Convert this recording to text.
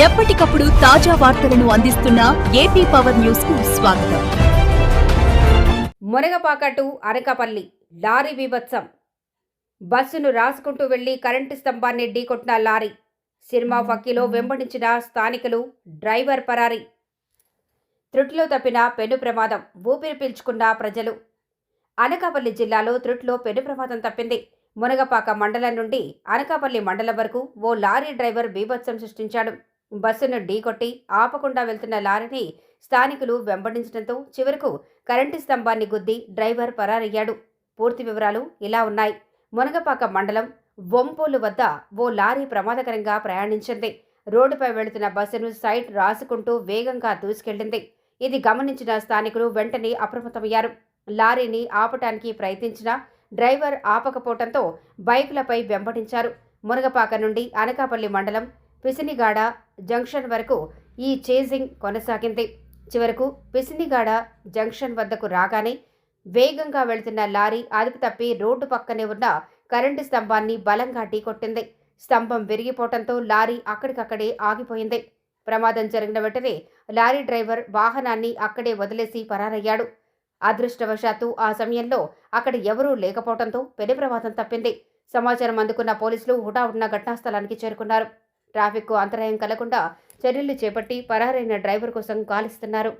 ఎప్పటికప్పుడు తాజా వార్తలను అందిస్తున్న ఏపీ పవర్ న్యూస్కు స్వాగతం. మునగపాక టు అనకాపల్లి లారీ బీభత్సం. బస్సును రాసుకుంటూ వెళ్ళి కరెంటు స్తంభాన్ని ఢీకొట్టిన లారీ. సినిమా ఫక్కీలో వెంబడించిన స్థానికులు డ్రైవర్ పరారి. త్రుటిలో తప్పిన పెను ప్రమాదం ఊపిరి పీల్చుకున్న ప్రజలు. అనకాపల్లి జిల్లాలో త్రుట్లో పెను ప్రమాదం తప్పింది. మునగపాక మండలం నుండి అనకాపల్లి మండలం వరకు ఓ లారీ డ్రైవర్ బీభత్సం సృష్టించాడు. బస్సును ఢీకొట్టి ఆపకుండా వెళ్తున్న లారీని స్థానికులు వెంబడించడంతో చివరకు కరెంటు స్తంభాన్ని గుద్ది డ్రైవర్ పరారయ్యాడు. పూర్తి వివరాలు ఇలా ఉన్నాయి. మునగపాక మండలం వొంపోలు వద్ద ఓ లారీ ప్రమాదకరంగా ప్రయాణించింది. రోడ్డుపై వెళుతున్న బస్సును సైడ్ రాసుకుంటూ వేగంగా దూసుకెళ్ళింది ఇది గమనించిన స్థానికులు వెంటనే అప్రమత్తమయ్యారు. లారీని ఆపటానికి ప్రయత్నించిన డ్రైవర్ ఆపకపోవడంతో బైకులపై వెంబడించారు. మునగపాక నుండి అనకాపల్లి మండలం పిసినిగాడ జంక్షన్ వరకు ఈ చేజింగ్ కొనసాగింది. చివరకు పిసినిగాడ జంక్షన్ వద్దకు రాగానే వేగంగా వెళుతున్న లారీ అదుపు తప్పి రోడ్డు పక్కనే ఉన్న కరెంటు స్తంభాన్ని బలంగా ఢీకొట్టింది. స్తంభం విరిగిపోవడంతో లారీ అక్కడికక్కడే ఆగిపోయింది. ప్రమాదం జరిగిన వెంటనే లారీ డ్రైవర్ వాహనాన్ని అక్కడే వదిలేసి పరారయ్యాడు. అదృష్టవశాత్తు ఆ సమయంలో అక్కడ ఎవరూ లేకపోవడంతో పెను ప్రమాదం తప్పింది. సమాచారం అందుకున్న పోలీసులు హుటాహుటిన ఘటనా స్థలానికి చేరుకున్నారు. ట్రాఫిక్కు అంతరాయం కలగకుండా చర్యలు చేపట్టి పరారైన డ్రైవర్ కోసం కాలిస్తున్నారు.